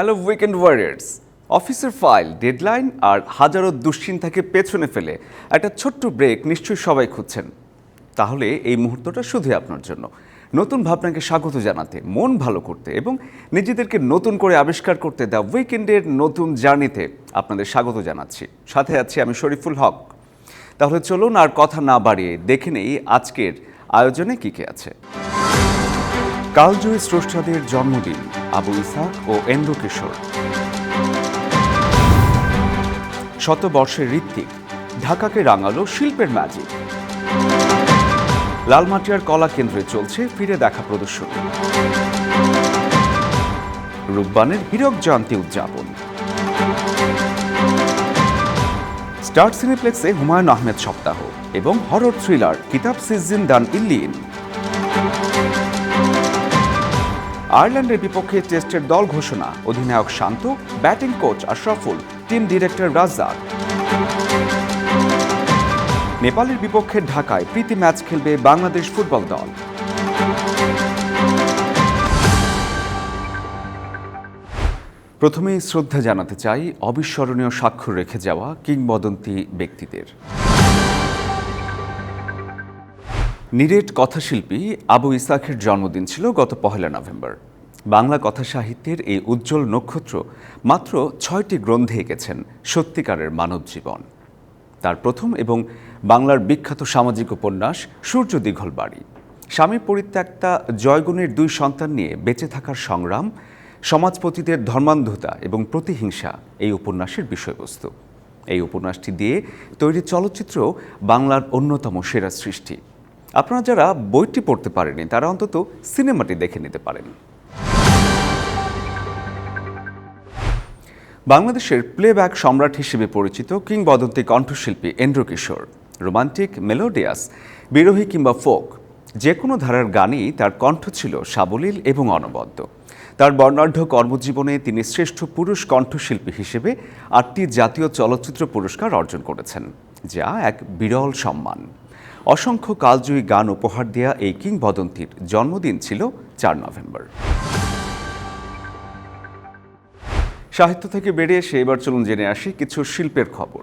Hello weekend warriors অফিসের file deadline আর হাজারো দুশ্চিন্তাকে পেছনে ফেলে একটা ছোট্ট ব্রেক নিশ্চয়ই সবাই খুঁজছেন। তাহলে এই মুহূর্তটা শুধুই আপনার জন্য। নতুন ভাবনাকে স্বাগত জানাতে, মন ভালো করতে এবং নিজেদেরকে নতুন করে আবিষ্কার করতে দ্য উইকেন্ডের নতুন জার্নিতে আপনাদের স্বাগত জানাচ্ছি। সাথে আছি আমি শরীফুল হক। তাহলে চলুন আর কথা না বাড়িয়ে দেখে নেই আজকের আয়োজনে কী কী আছে। কালজয়ী স্রষ্টাদের জন্মদিন। আবু ইসাক ও এন্দ্র কিশোর। শতবর্ষের ঋত্বিক, ঢাকাকে রাঙালো শিল্পের ম্যাজিক। লালমাটিয়ার কলা কেন্দ্রে চলছে ফিরে দেখা প্রদর্শনী। রূপবানের হীরক জয়ন্তী উদযাপন। স্টার সিনেপ্লেক্সে হুমায়ুন আহমেদ সপ্তাহ এবং হরর থ্রিলার কিতাব সিজিন দান ইল্লিন। আয়ারল্যান্ডের বিপক্ষে টেস্টের দল ঘোষণা। অধিনায়ক Shanto, batting coach Ashraful, team director Razzak. নেপালের বিপক্ষে ঢাকায় প্রীতি ম্যাচ খেলবে বাংলাদেশ ফুটবল দল। প্রথমেই শ্রদ্ধা জানাতে চাই অবিস্মরণীয় স্বাক্ষর রেখে যাওয়া কিংবদন্তি ব্যক্তিদের। নিরেট কথাশিল্পী আবু ইসাকের জন্মদিন ছিল গত পহেলা নভেম্বর। বাংলা কথা সাহিত্যের এই উজ্জ্বল নক্ষত্র মাত্র ছয়টি গ্রন্থে এঁকেছেন সত্যিকারের মানব জীবন। তার প্রথম এবং বাংলার বিখ্যাত সামাজিক উপন্যাস সূর্য দীঘল বাড়ি। স্বামী পরিত্যক্তা জয়গুণের দুই সন্তান নিয়ে বেঁচে থাকার সংগ্রাম, সমাজপতিদের ধর্মান্ধতা এবং প্রতিহিংসা এই উপন্যাসের বিষয়বস্তু। এই উপন্যাসটি দিয়ে তৈরি চলচ্চিত্র বাংলার অন্যতম সেরা সৃষ্টি। আপনারা যারা বইটি পড়তে পারেনি তারা অন্তত সিনেমাটি দেখে নিতে পারেন। বাংলাদেশের প্লেব্যাক সম্রাট হিসেবে পরিচিত কিংবদন্তি কণ্ঠশিল্পী এন্দ্র কিশোর, রোমান্টিক মেলোডিয়াস, বিরোহী কিংবা ফোক, যে কোনো ধারার গানই তার কণ্ঠ ছিল সাবলীল এবং অনবদ্য। তার বর্ণাঢ্য কর্মজীবনে তিনি শ্রেষ্ঠ পুরুষ কণ্ঠশিল্পী হিসেবে আটটি জাতীয় চলচ্চিত্র পুরস্কার অর্জন করেছেন, যা এক বিরল সম্মান। অসংখ্য কালজয়ী গান উপহার দেয়া এই কিংবদন্তির জন্মদিন ছিল চার নভেম্বর। সাহিত্য থেকে বেরিয়ে এসে এবার চলুন জেনে আসি কিছু শিল্পের খবর।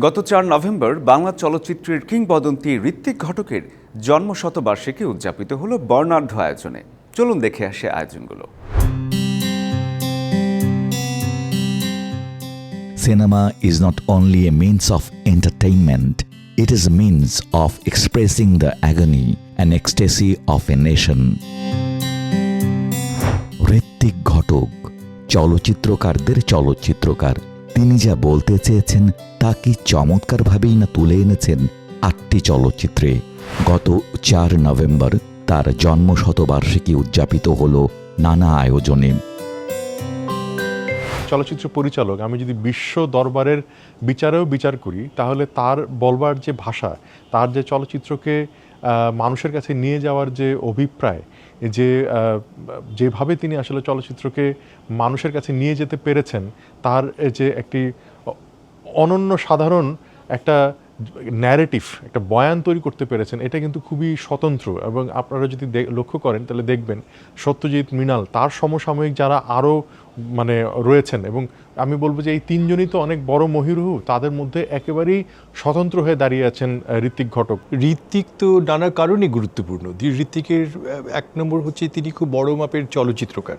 গত চার নভেম্বর বাংলা চলচ্চিত্রের কিংবদন্তি ঋত্বিক ঘটকের জন্মশতবার্ষিকী উদযাপিত হলো বর্ণাঢ্য আয়োজনে। চলুন দেখে আসে আয়োজনগুলো। Cinema is not only a means of entertainment, it is a means of expressing the agony and ecstasy of a nation. Ritwik Ghatak চলচ্চিত্রকারদের চলচ্চিত্রকার। তিনি যা বলতে চেয়েছেন তা কি চমৎকারভাবেই না তুলে এনেছেন আটটি চলচ্চিত্রে। গত চার নভেম্বর তার জন্মশতবার্ষিকী উদযাপিত হল নানা আয়োজনে। চলচ্চিত্র পরিচালক, আমি যদি বিশ্ব দরবারের বিচারেও বিচার করি, তাহলে তার বলবার যে ভাষা, তার যে চলচ্চিত্রকে মানুষের কাছে নিয়ে যাওয়ার যে অভিপ্রায়, যে যেভাবে তিনি আসলে চলচ্চিত্রকে মানুষের কাছে নিয়ে যেতে পেরেছেন, তার যে একটি অনন্য সাধারণ একটা ন্যারেটিভ একটা বয়ান তৈরি করতে পেরেছেন, এটা কিন্তু খুবই স্বতন্ত্র। এবং আপনারা যদি লক্ষ্য করেন, তাহলে দেখবেন সত্যজিৎ মৃণাল, তার সমসাময়িক যারা আরও মানে রয়েছেন, এবং আমি বলব যে এই তিনজনই তো অনেক বড় মহিরুহু, তাদের মধ্যে একেবারেই স্বতন্ত্র হয়ে দাঁড়িয়ে আছেন ঋত্বিক ঘটক। ঋত্বিক তো নানা কারণে গুরুত্বপূর্ণ। ঋত্বিকের এক নম্বর হচ্ছে তিনি খুব বড় মাপের চলচ্চিত্রকার।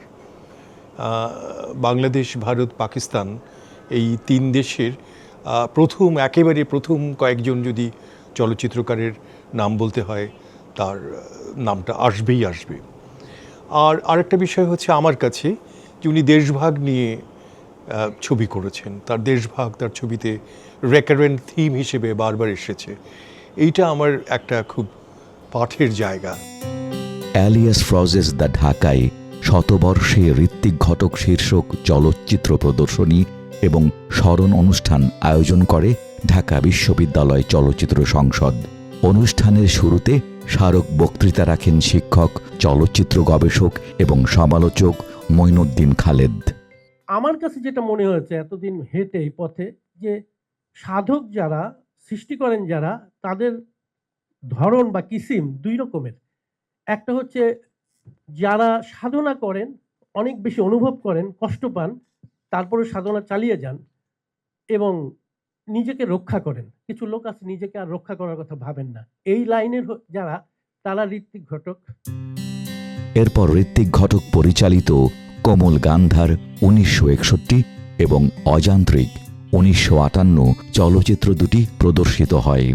বাংলাদেশ, ভারত, পাকিস্তান, এই তিন দেশের প্রথম, একেবারে প্রথম কয়েকজন যদি চলচ্চিত্রকারের নাম বলতে হয়, তার নামটা আসবেই আসবে। আর আরেকটা বিষয় হচ্ছে আমার কাছে, যে উনি দেশভাগ নিয়ে ছবি করেছেন। তার দেশভাগ, তার ছবিতে রেকারেন্ট থিম হিসেবে বারবার এসেছে। এইটা আমার একটা খুব পাঠের জায়গা। অ্যালিয়াস ফ্রজেস দ্য ঢাকায় শতবর্ষে ঋত্বিক ঘটক শীর্ষক চলচ্চিত্র প্রদর্শনী এবং স্মরণ অনুষ্ঠান আয়োজন করে ঢাকা বিশ্ববিদ্যালয় চলচ্চিত্র সংসদ। অনুষ্ঠানের শুরুতে স্মারক বক্তৃতা রাখেন শিক্ষক, চলচ্চিত্র গবেষক এবং সমালোচক মঈনুদ্দিন খালেদ। আমার কাছে যেটা মনে হয়েছে এতদিন হেঁটে এই পথে যে সাধক যারা, সৃষ্টি করেন যারা, তাদের ধরন বা কিসিম দুই রকমের। একটা হচ্ছে যারা সাধনা করেন, অনেক বেশি অনুভব করেন, কষ্ট পান তারপরে সাধনা চালিয়ে যান এবং নিজেকে রক্ষা করেন। কিছু লোক আছে নিজেকে আর রক্ষা করার কথা ভাবেন না। এই লাইনের যারা, তারা ঋত্বিক ঘটক। এরপর ঋত্বিক ঘটক পরিচালিত কোমল গান্ধার উনিশশো একষট্টি এবং অযান্ত্রিক উনিশশো আটান্ন চলচ্চিত্র দুটি প্রদর্শিত হয়।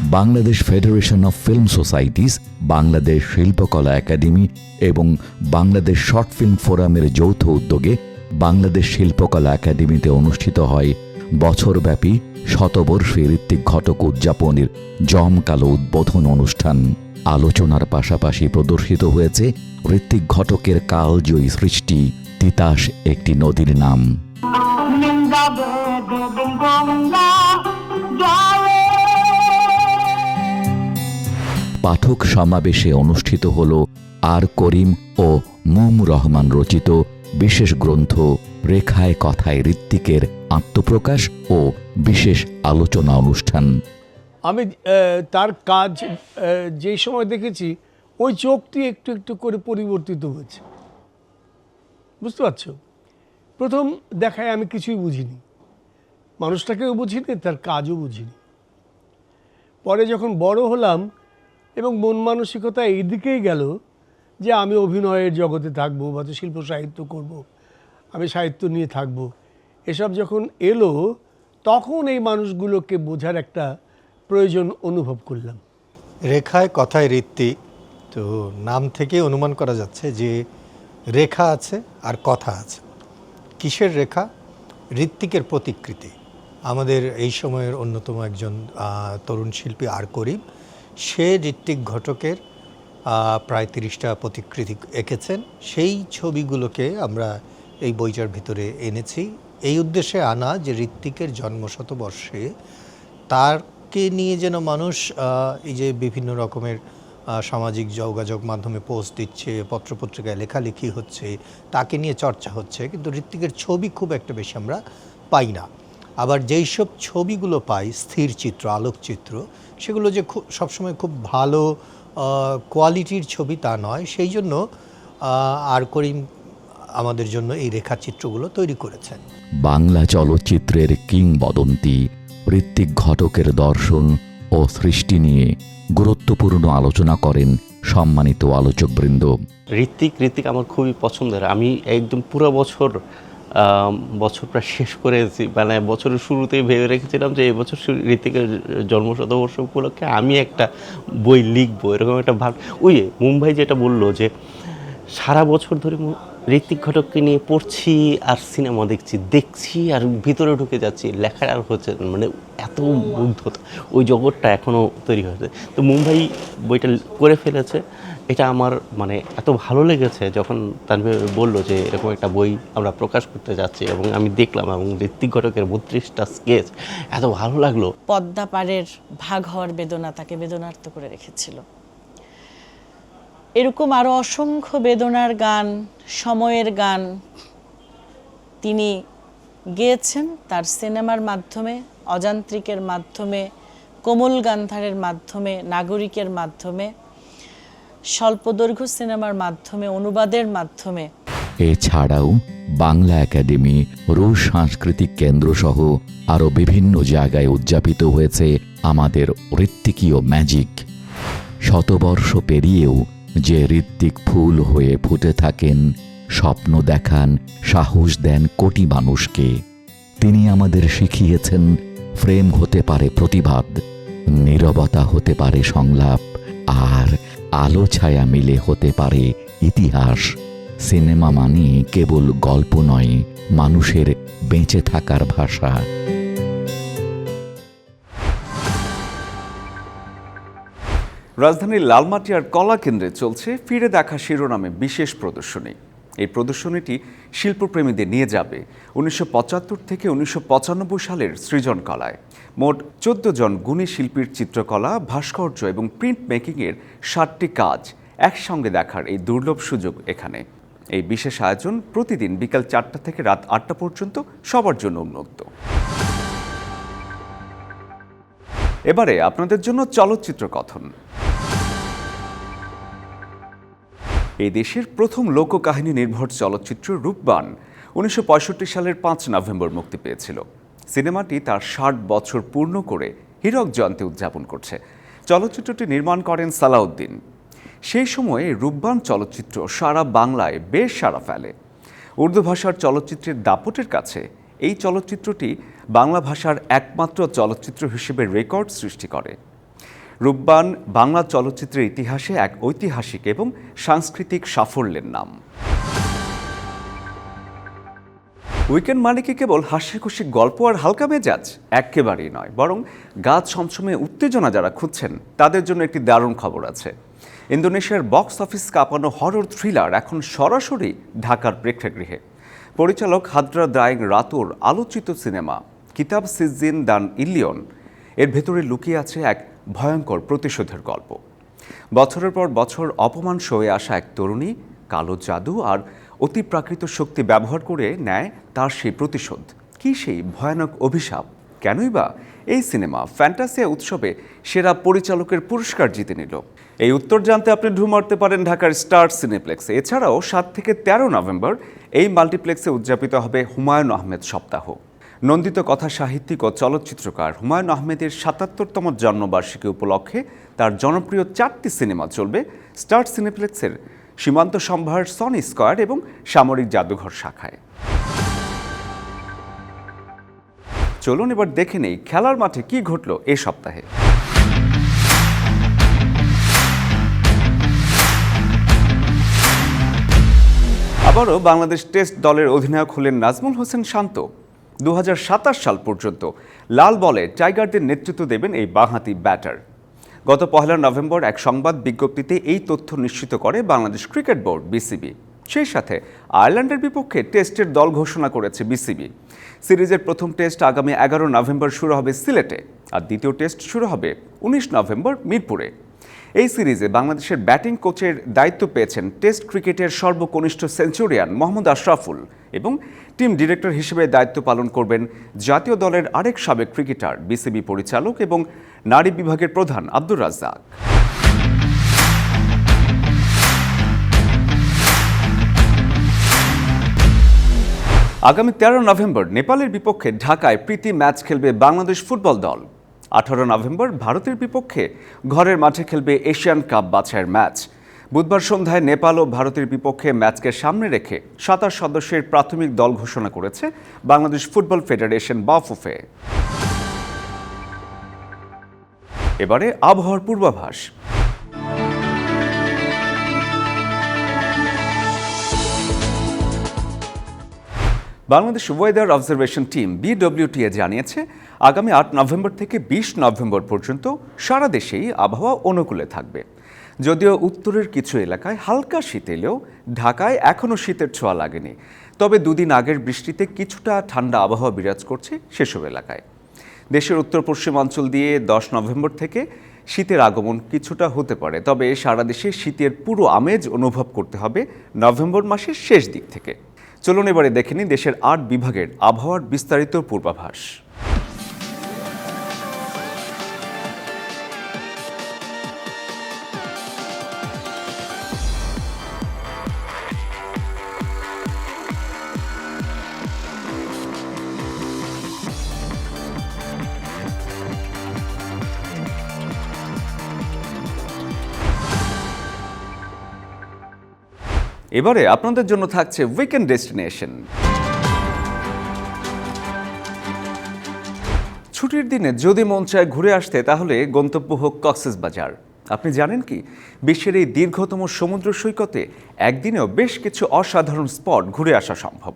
Bangladesh federation of film societies Bangladesh Shilpakala academy এবং বাংলাদেশ শর্ট ফিল্ম ফোরামের যৌথ উদ্যোগে বাংলাদেশ শিল্পকলা একাডেমিতে অনুষ্ঠিত হয় বছরব্যাপী শতবর্ষী ঋত্বিক ঘটক উদযাপনের জমকালো উদ্বোধন অনুষ্ঠান। আলোচনার পাশাপাশি প্রদর্শিত হয়েছে ঋত্বিক ঘটকের কালজয়ী সৃষ্টি, তিতাস একটি নদীর নাম। পাঠক সমাবেশে অনুষ্ঠিত হল আর করিম ও মুম রহমান রচিত বিশেষ গ্রন্থ, রেখায় কথায় ঋত্বিকের আত্মপ্রকাশ ও বিশেষ আলোচনা অনুষ্ঠান। আমি তার কাজ যেই সময় দেখেছি, ওই চোখটি একটু একটু করে পরিবর্তিত হয়েছে। বুঝতে পারছ? প্রথম দেখায় আমি কিছুই বুঝিনি। মানুষটাকেও বুঝিনি, তার কাজও বুঝিনি। পরে যখন বড় হলাম এবং মন মানসিকতা এইদিকেই গেল যে আমি অভিনয়ের জগতে থাকব বা তো শিল্প সাহিত্য করব। আমি সাহিত্য নিয়ে থাকব। এসব যখন এলো, তখন এই মানুষগুলোকে বোঝার একটা প্রয়োজন অনুভব করলাম রেখায় কথায় ঋত্বিক, তো নাম থেকে অনুমান করা যাচ্ছে যে রেখা আছে আর কথা আছে কিসের রেখা ঋত্বিকের প্রতিকৃতি আমাদের এই সময়ের অন্যতম একজন তরুণ শিল্পী আর করিম, সে ঋত্বিক ঘটকের প্রায় তিরিশটা প্রতিকৃতি এঁকেছেন। সেই ছবিগুলোকে আমরা এই বইটার ভিতরে এনেছি। এই উদ্দেশ্যে আনা যে ঋত্বিকের জন্মশতবর্ষে তারকে নিয়ে যেন মানুষ এই যে বিভিন্ন রকমের সামাজিক যোগাযোগ মাধ্যমে পোস্ট দিচ্ছে, পত্রপত্রিকায় লেখালেখি হচ্ছে, তাকে নিয়ে চর্চা হচ্ছে। কিন্তু ঋত্বিকের ছবি খুব একটা বেশি আমরা পাই না। আবার যেই সব ছবিগুলো পাই, স্থির চিত্র, আলোকচিত্র, সেগুলো যে খুব, সবসময় খুব ভালো কোয়ালিটির ছবি তা নয় সেই জন্য আর করিম আমাদের জন্য এই রেখাচিত্রগুলো তৈরি করেছেন। বাংলা চলচ্চিত্রের কিংবদন্তি ঋত্বিক ঘটকের দর্শন ও সৃষ্টি নিয়ে গুরুত্বপূর্ণ আলোচনা করেন সম্মানিত আলোচকবৃন্দ। ঋত্বিক ঋত্বিক আমার খুবই পছন্দের। আমি একদম পুরো বছর বছর প্রায় শেষ করেছি। মানে বছরের শুরুতেই ভেবে রেখেছিলাম যে এই বছর ঋত্বিকের জন্মশতবর্ষ উপলক্ষে আমি একটা বই লিখব, এরকম একটা ভাব। ওই মুম্বাই যেটা বলল যে, সারা বছর ধরে ঋত্বিক ঘটককে নিয়ে পড়ছি আর সিনেমা দেখছি দেখছি আর ভিতরে ঢুকে যাচ্ছি, লেখার আর হচ্ছে মানে এত মুগ্ধতা। ওই জগৎটা এখনও তৈরি হয়েছে। তো মুম্বাই বইটা করে ফেলেছে। এটা আমার মানে এত ভালো লেগেছে যখন তানভীর বলল যে এরকম একটা বই আমরা প্রকাশ করতে যাচ্ছি এবং আমি দেখলাম এবং ঋত্বিক ঘটকের বত্রিশটা স্কেচ এত ভালো লাগল। পদ্মা পাড়ের ভাগ হওয়ার বেদনা তাকে বেদনার্ত করে রেখেছিল। এরকম আরও অসংখ্য বেদনার গান, সময়ের গান তিনি গেয়েছেন তার সিনেমার মাধ্যমে, অযান্ত্রিকের মাধ্যমে, কোমল গান্ধারের মাধ্যমে, নাগরিকের মাধ্যমে। স্বল্পদৈর্ঘ্য সিনেমার মাধ্যমে, অনুবাদের মাধ্যমে। এছাড়াও বাংলা একাডেমি, রুশ সাংস্কৃতিক কেন্দ্র সহ আরও বিভিন্ন জায়গায় উদযাপিত হয়েছে আমাদের ঋত্বিকীয় ম্যাজিক। শতবর্ষ পেরিয়েও যে ঋত্বিক ফুল হয়ে ফুটে থাকেন, স্বপ্ন দেখান, সাহস দেন কোটি মানুষকে। তিনি আমাদের শিখিয়েছেন ফ্রেম হতে পারে প্রতিবাদ, নীরবতা হতে পারে সংলাপ। আর আলো ছায়া মিলে হতে পারে ইতিহাস। সিনেমা মানে কেবল গল্প নয়, মানুষের বেঁচে থাকার ভাষা। রাজধানীর লালমাটিয়ার কলা কেন্দ্রে চলছে ফিরে দেখা শিরোনামে বিশেষ প্রদর্শনী। এই প্রদর্শনীটি শিল্পপ্রেমীদের নিয়ে যাবে উনিশশো পঁচাত্তর থেকে উনিশশো পঁচানব্বই সালের সৃজন কলায় মোট চোদ্দ জন গুণী শিল্পীর চিত্রকলা, ভাস্কর্য এবং প্রিন্ট মেকিংয়ের ষাটটি কাজ একসঙ্গে দেখার এই দুর্লভ সুযোগ এখানে। এই বিশেষ আয়োজন প্রতিদিন বিকাল চারটা থেকে রাত আটটা পর্যন্ত সবার জন্য উন্মুক্ত। এবারে আপনাদের জন্য চলচ্চিত্র কথন। এই দেশের প্রথম লোককাহিনী নির্ভর চলচ্চিত্র রূপবান উনিশশো পঁয়ষট্টি সালের পাঁচ নভেম্বর মুক্তি পেয়েছিল। সিনেমাটি তার ষাট বছর পূর্ণ করে হীরক জয়ন্তী উদযাপন করছে। চলচ্চিত্রটি নির্মাণ করেন সালাউদ্দিন। সেই সময়ে রূপবান চলচ্চিত্র সারা বাংলায় বেশ সাড়া ফেলে। উর্দু ভাষার চলচ্চিত্রের দাপটের কাছে এই চলচ্চিত্রটি বাংলা ভাষার একমাত্র চলচ্চিত্র হিসেবে রেকর্ড সৃষ্টি করে। রূপবান বাংলা চলচ্চিত্রের ইতিহাসে এক ঐতিহাসিক এবং সাংস্কৃতিক সাফল্যের নাম। উইকেন্ড মানে কি কেবল হাসি খুশি গল্প আর হালকা মেজাজ একেবারেই নয়, বরং গাছ সমসময়ে উত্তেজনা যারা খুঁজছেন, তাদের জন্য একটি দারুণ খবর আছে। ইন্দোনেশিয়ার বক্স অফিস কাঁপানো হরর থ্রিলার এখন সরাসরি ঢাকার প্রেক্ষাগৃহে। পরিচালক হাদ্রা দায়ং রাতোর আলোচিত সিনেমা, কিতাব সিজিন দান ইলিয়ন। এর ভেতরে লুকিয়ে আছে এক ভয়ঙ্কর প্রতিশোধের গল্প। বছরের পর বছর অপমান সয়ে আসা এক তরুণী কালো জাদু আর অতিপ্রাকৃত শক্তি ব্যবহার করে নেয় তার সেই প্রতিশোধ। কি সেই ভয়ানক অভিশাপ? কেনই বা এই সিনেমা ফ্যান্টাসিয়া উৎসবে সেরা পরিচালকের পুরস্কার জিতে নিল। এই উত্তর জানতে আপনি ঢু মারতে পারেন ঢাকার স্টার সিনেপ্লেক্সে। এছাড়াও সাত থেকে তেরো নভেম্বর এই মাল্টিপ্লেক্সে উদযাপিত হবে হুমায়ুন আহমেদ সপ্তাহ। নন্দিত কথা সাহিত্যিক ও চলচ্চিত্রকার হুমায়ুন আহমেদের সাতাত্তরতম জন্মবার্ষিকী উপলক্ষে তার জনপ্রিয় চারটি সিনেমা চলবে স্টার সিনেপ্লেক্সের সীমান্ত সম্ভার সনি স্কয়ার এবং সামরিক জাদুঘর শাখায়। চলুন এবার দেখে নেই খেলার মাঠে কি ঘটলো এ সপ্তাহে। আবারও বাংলাদেশ টেস্ট দলের অধিনায়ক হলেন নাজমুল হোসেন শান্ত। দু হাজার সাতাশ সাল পর্যন্ত। লাল বলে টাইগারদের নেতৃত্ব দেবেন এই বাঁহাতি ব্যাটার। গত পহেলা নভেম্বর এক সংবাদ বিজ্ঞপ্তিতে এই তথ্য নিশ্চিত করে বাংলাদেশ ক্রিকেট বোর্ড, বিসিবি। সেই সাথে আয়ারল্যান্ডের বিপক্ষে টেস্টের দল ঘোষণা করেছে বিসিবি। সিরিজের প্রথম টেস্ট আগামী এগারো নভেম্বর শুরু হবে সিলেটে, আর দ্বিতীয় টেস্ট শুরু হবে উনিশ নভেম্বর মিরপুরে। এই সিরিজে বাংলাদেশের ব্যাটিং কোচের দায়িত্ব পেয়েছেন টেস্ট ক্রিকেটের সর্বকনিষ্ঠ সেঞ্চুরিয়ান মোহাম্মদ আশরাফুল এবং টিম ডিরেক্টর হিসেবে দায়িত্ব পালন করবেন জাতীয় দলের আরেক সাবেক ক্রিকেটার, বিসিবি পরিচালক এবং নারী বিভাগের প্রধান আব্দুর রাজ্জাক। আগামী তেরো নভেম্বর নেপালের বিপক্ষে ঢাকায় প্রীতি ম্যাচ খেলবে বাংলাদেশ ফুটবল দল। আঠারো নভেম্বর ভারতের বিপক্ষে ঘরের মাঠে খেলবে এশিয়ান কাপ বাছাইয়ের ম্যাচ। বুধবার সন্ধ্যায় নেপাল ও ভারতের বিপক্ষে ম্যাচকে সামনে রেখে সাতাশ সদস্যের প্রাথমিক দল ঘোষণা করেছে বাংলাদেশ ফুটবল ফেডারেশন বাফুফে। এবারে আবহাওয়ার পূর্বাভাস। Bangladesh weather observation team BWTA জানিয়েছে আগামী আট নভেম্বর থেকে বিশ নভেম্বর পর্যন্ত সারা দেশেই আবহাওয়া অনুকূলে থাকবে। যদিও উত্তরের কিছু এলাকায় হালকা শীত এলেও ঢাকায় এখনও শীতের ছোঁয়া লাগেনি। তবে দুদিন আগের বৃষ্টিতে কিছুটা ঠান্ডা আবহাওয়া বিরাজ করছে সেসব এলাকায়। দেশের উত্তর পশ্চিমাঞ্চল দিয়ে দশ নভেম্বর থেকে শীতের আগমন কিছুটা হতে পারে, তবে সারা দেশে শীতের পুরো আমেজ অনুভব করতে হবে নভেম্বর মাসের শেষ দিক থেকে। চলুন এবারে দেখে দেশের আট বিভাগের আবহাওয়ার বিস্তারিত পূর্বাভাস। এবারে আপনাদের জন্য থাকছে উইকেন্ড ডেস্টিনেশন ছুটির দিনে যদি মন চায় ঘুরে আসতে, তাহলে গন্তব্য হোক কক্সেস বাজার। আপনি জানেন কি? বিশ্বের এই দীর্ঘতম সমুদ্র সৈকতে একদিনেও বেশ কিছু অসাধারণ স্পট ঘুরে আসা সম্ভব।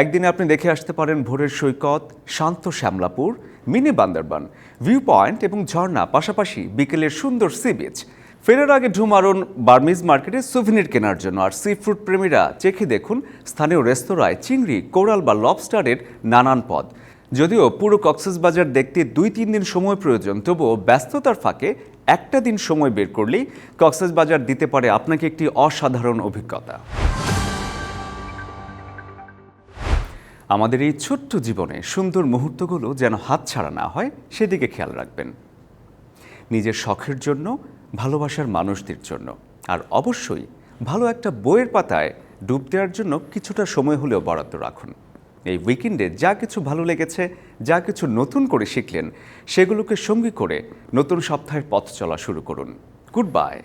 একদিনে আপনি দেখে আসতে পারেন ভোরের সৈকত, শান্ত Shamlapur, mini Bandarban view point এবং ঝর্ণা, পাশাপাশি বিকেলের সুন্দর সি বিচ ফেরার আগে ঢু মারুন বার্মিজ মার্কেটে সুভিনির কেনার জন্য আর সি ফুড প্রেমীরা চেখে দেখুন স্থানীয় রেস্তোরাঁয় চিংড়ি, কোরাল বা লবস্টারের নানান পদ। যদিও পুরো কক্সবাজার দেখতে দুই তিন দিন সময় প্রয়োজন, তবুও ব্যস্ততার ফাঁকে একটা দিন সময় বের করলেই কক্সবাজার দিতে পারে আপনাকে একটি অসাধারণ অভিজ্ঞতা। আমাদের এই ছোট্ট জীবনে সুন্দর মুহূর্তগুলো যেন হাতছাড়া না হয়, সেদিকে খেয়াল রাখবেন। নিজের শখের জন্য ভালোবাসার মানুষদের জন্য। আর অবশ্যই ভালো একটা বইয়ের পাতায় ডুব দেওয়ার জন্য কিছুটা সময় হলেও বরাদ্দ রাখুন। এই উইকেন্ডে যা কিছু ভালো লেগেছে, যা কিছু নতুন করে শিখলেন, সেগুলোকে সঙ্গী করে নতুন সপ্তাহের পথ চলা শুরু করুন। Good bye.